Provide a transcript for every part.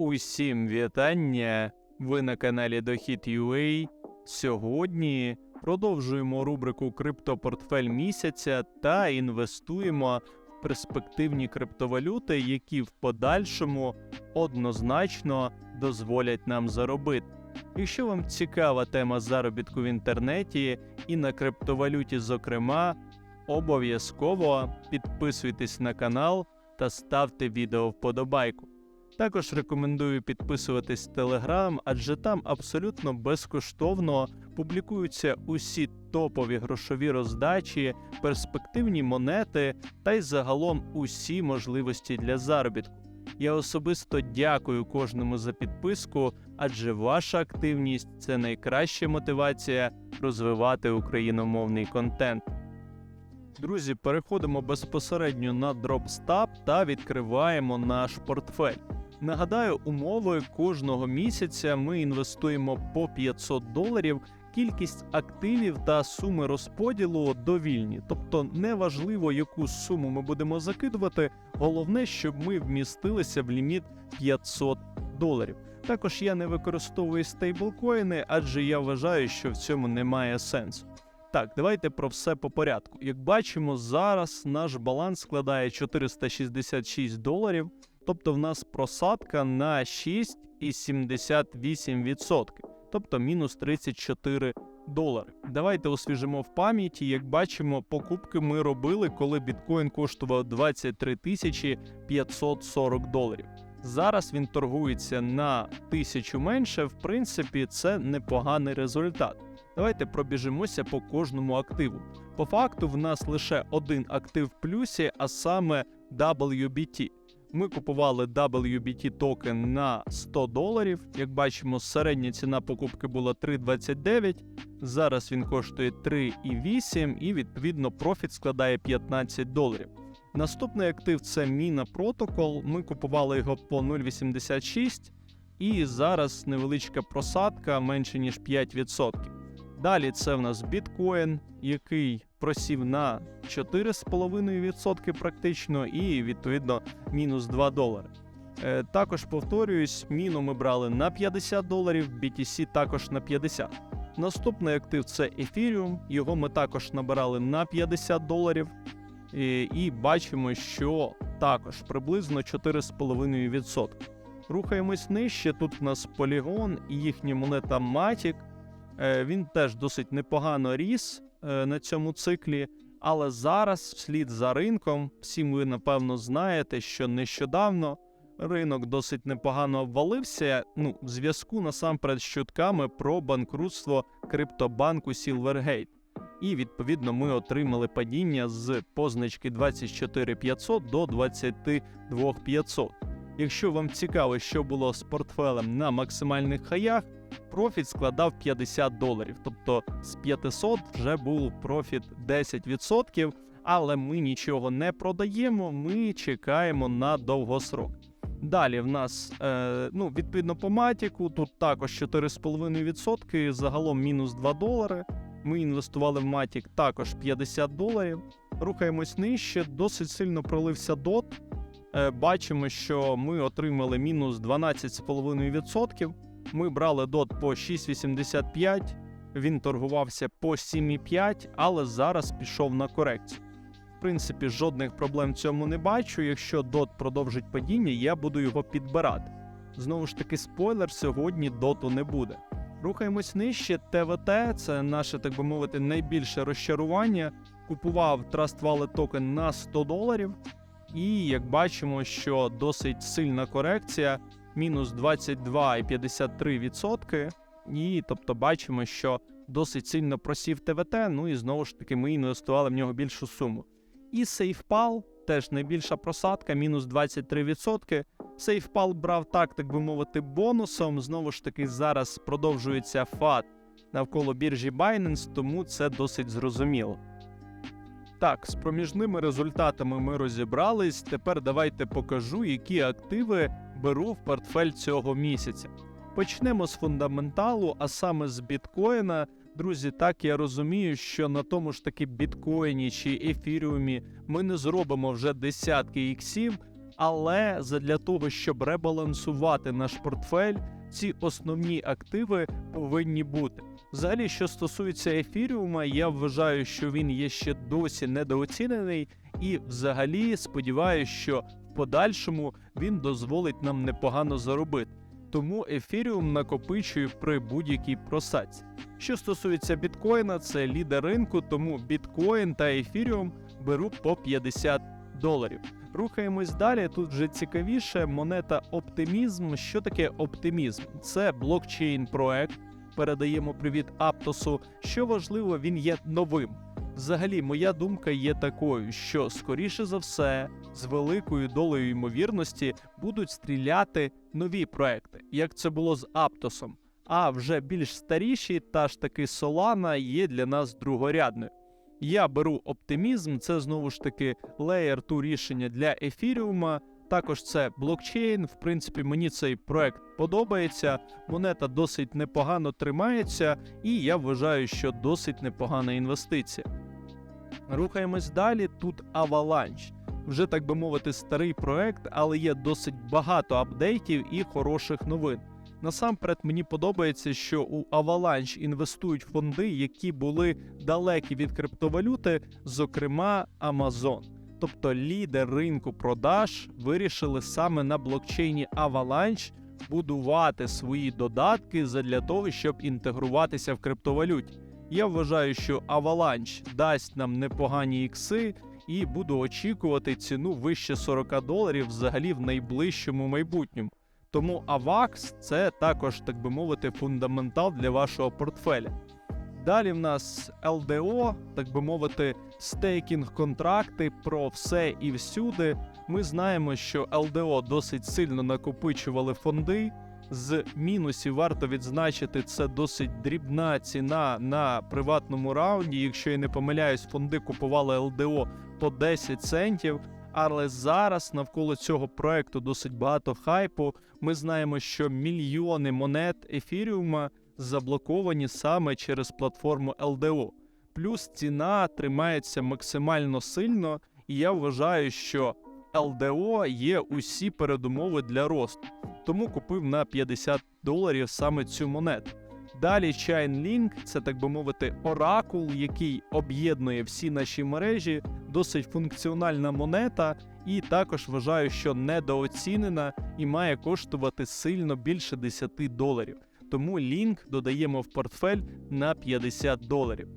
Усім вітання! Ви на каналі Дохід.ua. Сьогодні продовжуємо рубрику Криптопортфель місяця та інвестуємо в перспективні криптовалюти, які в подальшому однозначно дозволять нам заробити. Якщо вам цікава тема заробітку в інтернеті і на криптовалюті, зокрема, обов'язково підписуйтесь на канал та ставте відео вподобайку. Також рекомендую підписуватись в Telegram, адже там абсолютно безкоштовно публікуються усі топові грошові роздачі, перспективні монети та й загалом усі можливості для заробітку. Я особисто дякую кожному за підписку, адже ваша активність це найкраща мотивація розвивати україномовний контент. Друзі, переходимо безпосередньо на DropStab та відкриваємо наш портфель. Нагадаю, умови кожного місяця ми інвестуємо по 500 доларів. Кількість активів та суми розподілу довільні, тобто неважливо, яку суму ми будемо закидувати. Головне, щоб ми вмістилися в ліміт 500 доларів. Також я не використовую стейблкоїни, адже я вважаю, що в цьому немає сенсу. Так, давайте про все по порядку. Як бачимо, зараз наш баланс складає 466 доларів, тобто в нас просадка на 6,78%, тобто мінус 34 долари. Давайте освіжимо в пам'яті. Як бачимо, покупки ми робили, коли біткоін коштував 23 тисячі 540 доларів. Зараз він торгується на тисячу менше. В принципі, це непоганий результат. Давайте пробіжимося по кожному активу. По факту, в нас лише один актив в плюсі, а саме WBT. Ми купували WBT токен на 100 доларів. Як бачимо, середня ціна покупки була 3,29. Зараз він коштує 3,8 і відповідно профіт складає 15 доларів. Наступний актив це Міна Protocol. Ми купували його по 0,86 і зараз невеличка просадка менше ніж 5%. Далі це в нас біткоін, який просів на 4,5% практично, і відповідно мінус 2 долари. Е, також повторююсь, міну ми брали на 50 доларів, BTC також на 50. Наступний актив це Ethereum, його ми також набирали на 50 доларів. І, і бачимо, що також приблизно 4,5%. Рухаємось нижче. Тут в нас Polygon і їхня монета Matic. Е, Він теж досить непогано ріс е, на цьому циклі. Але зараз, вслід за ринком, всі ви напевно знаєте, що нещодавно ринок досить непогано обвалився. Ну, в зв'язку насамперед з чутками про банкрутство криптобанку Silvergate. І відповідно ми отримали падіння з позначки 24500 до 22500. Якщо вам цікаво, що було з портфелем на максимальних хаях, профіт складав 50 доларів. Тобто з 500 вже був профіт 10%, але ми нічого не продаємо, ми чекаємо на довгосрок. Далі в нас, е, ну, відповідно, по матіку, тут також 4,5%, загалом мінус 2 долари. Ми інвестували в Matic також 50 доларів. Рухаємось нижче, досить сильно пролився DOT. Е, бачимо, що ми отримали мінус 12,5%. Ми брали DOT по 6,85, він торгувався по 7,5, але зараз пішов на корекцію. В принципі, жодних проблем в цьому не бачу. Якщо DOT продовжить падіння, я буду його підбирати. Знову ж таки, спойлер, сьогодні доту не буде. Рухаємось нижче. ТВТ це наше, так би мовити, найбільше розчарування. Купував Trust Wallet токен на 100 доларів. І як бачимо, що досить сильна корекція, мінус 22,53%. І тобто бачимо, що досить сильно просів ТВТ. Ну і знову ж таки ми інвестували в нього більшу суму. І SafePal, теж найбільша просадка, мінус 23%. SafePal брав так, так би мовити, бонусом. Знову ж таки, зараз продовжується фат навколо біржі Binance, тому це досить зрозуміло. Так, з проміжними результатами ми розібрались. Тепер давайте покажу, які активи беру в портфель цього місяця. Почнемо з фундаменталу, а саме з біткоїна. Друзі, так я розумію, що на тому ж таки біткоїні чи ефіріумі ми не зробимо вже десятки іксів, Але задля того, щоб ребалансувати наш портфель, ці основні активи повинні бути. Взагалі, що стосується ефіріума, я вважаю, що він є ще досі недооцінений, і взагалі сподіваюся, що подальшому він дозволить нам непогано заробити. Тому ефіріум накопичую при будь-якій просадці. Що стосується біткоїна, це лідер ринку, тому біткоін та ефіріум беру по 50 доларів. Рухаємось далі. Тут вже цікавіше. Монета оптимізм. Що таке оптимізм? Це блокчейн проект. Передаємо привіт Аптосу. Що важливо, він є новим. Взагалі, моя думка є такою, що скоріше за все, з великою долею ймовірності будуть стріляти нові проекти, як це було з Аптосом. А вже більш старіші, та ж таки Solana, є для нас другорядною. Я беру оптимізм, це знову ж таки Layer 2 рішення для ефіріума. Також це блокчейн. В принципі, мені цей проект подобається. Монета досить непогано тримається, і я вважаю, що досить непогана інвестиція. Рухаємось далі. Тут Avalanche. Вже так би мовити, старий проект, але є досить багато апдейтів і хороших новин. Насамперед мені подобається, що у Avalanche інвестують фонди, які були далекі від криптовалюти, зокрема Amazon. Тобто лідер ринку продаж вирішили саме на блокчейні Avalanche будувати свої додатки задля того, щоб інтегруватися в криптовалюті. Я вважаю, що Avalanche дасть нам непогані ікси, і буду очікувати ціну вище 40 доларів взагалі в найближчому майбутньому. Тому AVAX – це також, так би мовити, фундаментал для вашого портфеля. Далі в нас LDO, так би мовити, стейкінг контракти про все і всюди. Ми знаємо, що LDO досить сильно накопичували фонди. З мінусів варто відзначити, це досить дрібна ціна на приватному раунді. Якщо я не помиляюсь, фонди купували LDO по 10 центів. Але зараз навколо цього проекту досить багато хайпу. Ми знаємо, що мільйони монет ефіріума заблоковані саме через платформу LDO. Плюс ціна тримається максимально сильно, і я вважаю, що LDO є усі передумови для росту. Тому купив на 50 доларів саме цю монету. Далі Chainlink – це так би мовити оракул, який об'єднує всі наші мережі, досить функціональна монета, і також вважаю, що недооцінена і має коштувати сильно більше 10 доларів. Тому лінк додаємо в портфель на 50 доларів.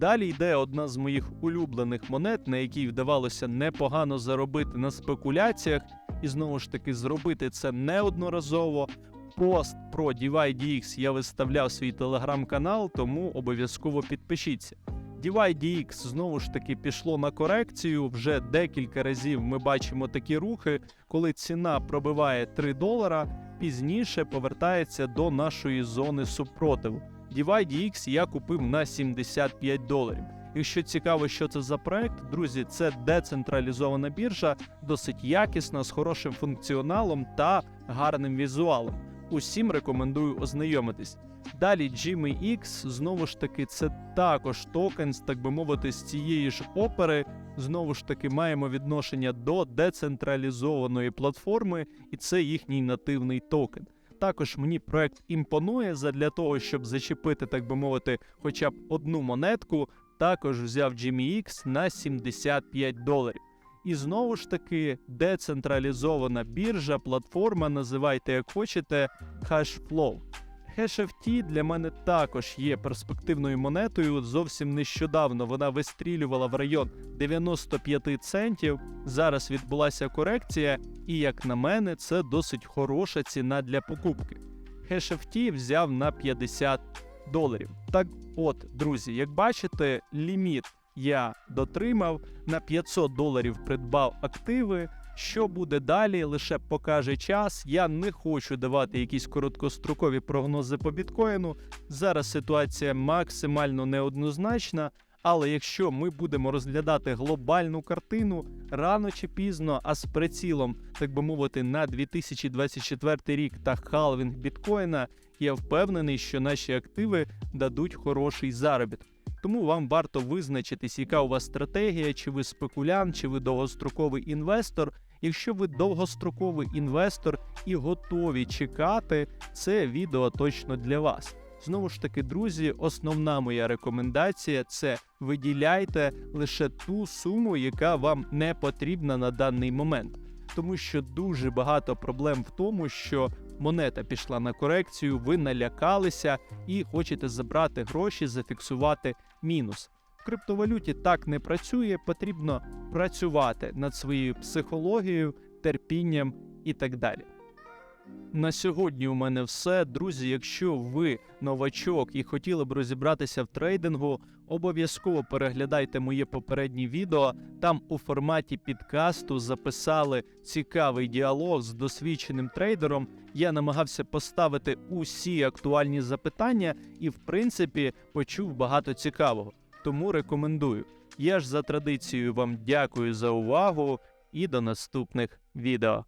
Далі йде одна з моїх улюблених монет, на якій вдавалося непогано заробити на спекуляціях, і знову ж таки зробити це неодноразово. Пост про DivideX я виставляв свій телеграм-канал, тому обов'язково підпишіться. DivideX знову ж таки пішло на корекцію. Вже декілька разів ми бачимо такі рухи, коли ціна пробиває 3 долара, пізніше повертається до нашої зони супротиву. DivideX я купив на 75 доларів. Якщо цікаво, що це за проект, друзі, це децентралізована біржа, досить якісна, з хорошим функціоналом та гарним візуалом. Усім рекомендую ознайомитись. Далі GMX, знову ж таки, це також токен, так би мовити, з цієї ж опери. Знову ж таки, маємо відношення до децентралізованої платформи, і це їхній нативний токен. Також мені проект імпонує задля того, щоб зачепити, так би мовити, хоча б одну монетку. Також взяв GMX на 75 доларів. І знову ж таки, децентралізована біржа, платформа, називайте як хочете, Hashflow. HashFT для мене також є перспективною монетою. Зовсім нещодавно вона вистрілювала в район 95 центів. Зараз відбулася корекція, і як на мене, це досить хороша ціна для покупки. HashFT взяв на 50 доларів. Так, от, друзі, як бачите, ліміт я дотримав на 500 доларів придбав активи. Що буде далі, лише покаже час. Я не хочу давати якісь короткострокові прогнози по біткоїну. Зараз ситуація максимально неоднозначна. Але якщо ми будемо розглядати глобальну картину рано чи пізно, а з прицілом, так би мовити, на 2024 рік та халвінг біткоїна, я впевнений, що наші активи дадуть хороший заробіток. Тому вам варто визначитись, яка у вас стратегія, чи ви спекулянт, чи ви довгостроковий інвестор, Якщо ви довгостроковий інвестор і готові чекати, це відео точно для вас. Знову ж таки, друзі, основна моя рекомендація це виділяйте лише ту суму, яка вам не потрібна на даний момент. Тому що дуже багато проблем в тому, що монета пішла на корекцію, ви налякалися і хочете забрати гроші, зафіксувати мінус. В криптовалюті так не працює, потрібно працювати над своєю психологією, терпінням і так далі. На сьогодні у мене все. Друзі, якщо ви новачок і хотіли б розібратися в трейдингу, обов'язково переглядайте моє попереднє відео. Там у форматі підкасту записали цікавий діалог з досвідченим трейдером. Я намагався поставити усі актуальні запитання і, в принципі, почув багато цікавого. Тому рекомендую. Я ж за традицією вам дякую за увагу і до наступних відео.